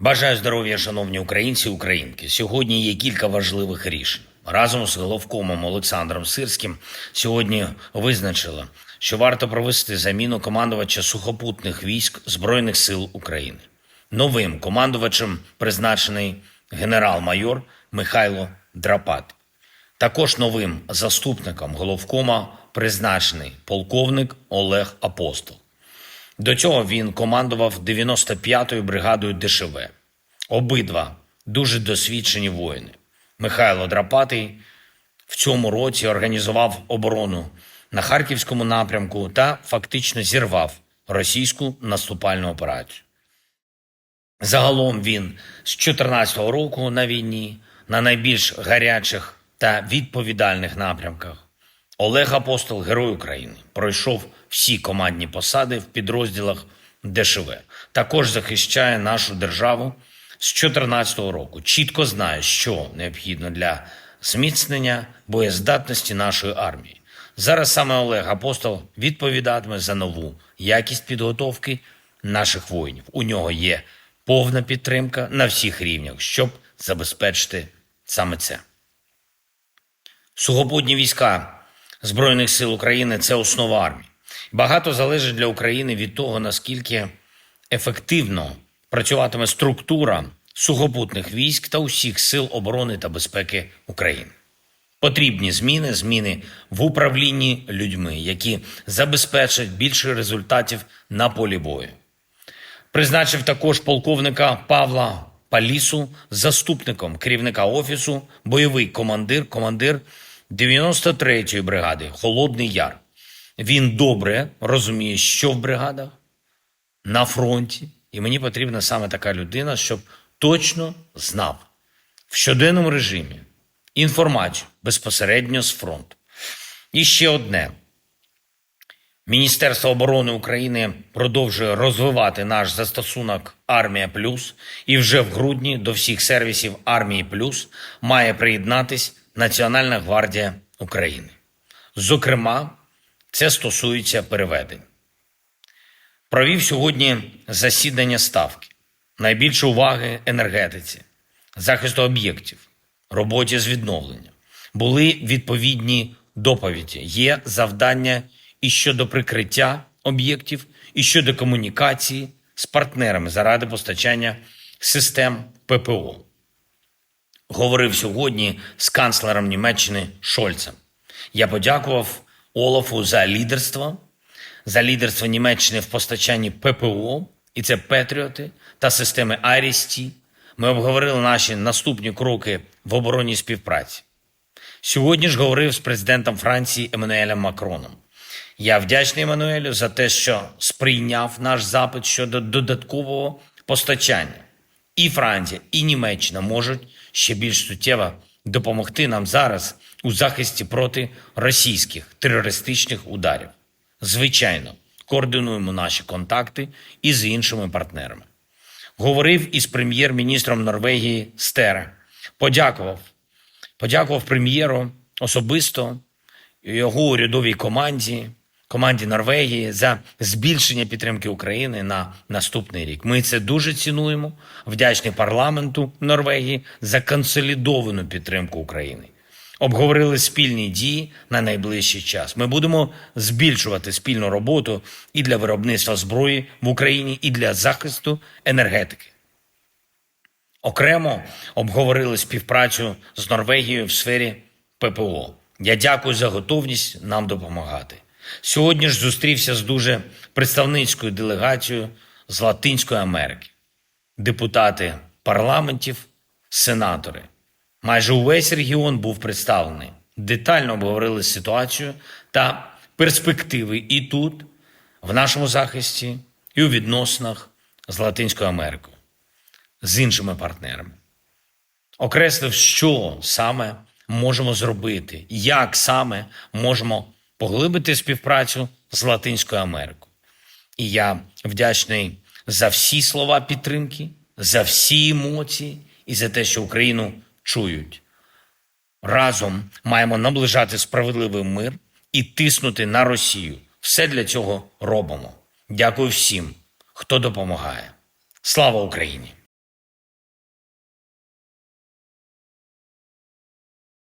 Бажаю здоров'я, шановні українці і українки. Сьогодні є кілька важливих рішень. Разом з головкомом Олександром Сирським сьогодні визначили, що варто провести заміну командувача сухопутних військ Збройних сил України. Новим командувачем призначений генерал-майор Михайло Драпат. Також новим заступником головкома призначений полковник Олег Апостол. До цього він командував 95-ю бригадою ДШВ. Обидва дуже досвідчені воїни. Михайло Драпатий в цьому році організував оборону на харківському напрямку та фактично зірвав російську наступальну операцію. Загалом він з 14 року на війні на найбільш гарячих та відповідальних напрямках. Олег Апостол, Герой України, пройшов всі командні посади в підрозділах ДШВ. Також захищає нашу державу з 14 року. Чітко знає, що необхідно для зміцнення боєздатності нашої армії. Зараз саме Олег Апостол відповідатиме за нову якість підготовки наших воїнів. У нього є повна підтримка на всіх рівнях, щоб забезпечити саме це. Сухопутні війська Збройних сил України це основа армії. Багато залежить для України від того, наскільки ефективно працюватиме структура сухопутних військ та усіх сил оборони та безпеки України. Потрібні зміни, зміни в управлінні людьми, які забезпечать більше результатів на полі бою. Призначив також полковника Павла Палісу заступником керівника офісу, бойовий командир, командир 93-ї бригади Холодний Яр. Він добре розуміє, що в бригадах, на фронті, і мені потрібна саме така людина, щоб точно знав в щоденному режимі інформацію безпосередньо з фронту. І ще одне. Міністерство оборони України продовжує розвивати наш застосунок Армія Плюс, і вже в грудні до всіх сервісів Армії Плюс має приєднатись Національна гвардія України. Зокрема, це стосується переведень. Провів сьогодні засідання ставки. Найбільше уваги енергетиці, захисту об'єктів, роботі з відновлення. Були відповідні доповіді. Є завдання і щодо прикриття об'єктів, і щодо комунікації з партнерами заради постачання систем ППО. Говорив сьогодні з канцлером Німеччини Шольцем. Я подякував Олафу за лідерство, за лідерство Німеччини в постачанні ППО, і це Петріоти та системи Айрісті. Ми обговорили наші наступні кроки в оборонній співпраці. Сьогодні ж говорив з президентом Франції Еммануелем Макроном. Я вдячний Еммануелю за те, що сприйняв наш запит щодо додаткового постачання. І Франція, і Німеччина можуть ще більш суттєво допомогти нам зараз у захисті проти російських терористичних ударів. Звичайно, координуємо наші контакти і з іншими партнерами. Говорив із прем'єр-міністром Норвегії Стере. Подякував. Подякував прем'єру особисто його урядовій команді, команді Норвегії за збільшення підтримки України на наступний рік. Ми це дуже цінуємо. Вдячний парламенту Норвегії за консолідовану підтримку України. Обговорили спільні дії на найближчий час. Ми будемо збільшувати спільну роботу і для виробництва зброї в Україні, і для захисту енергетики. Окремо обговорили співпрацю з Норвегією в сфері ППО. Я дякую за готовність нам допомагати. Сьогодні ж зустрівся з дуже представницькою делегацією з Латинської Америки, депутати парламентів, сенатори. Майже увесь регіон був представлений. Детально обговорили ситуацію та перспективи і тут, в нашому захисті, і у відносинах з Латинською Америкою, з іншими партнерами. Окреслив, що саме можемо зробити, як саме можемо поглибити співпрацю з Латинською Америкою. І я вдячний за всі слова підтримки, за всі емоції і за те, що Україну чують. Разом маємо наближати справедливий мир і тиснути на Росію. Все для цього робимо. Дякую всім, хто допомагає. Слава Україні!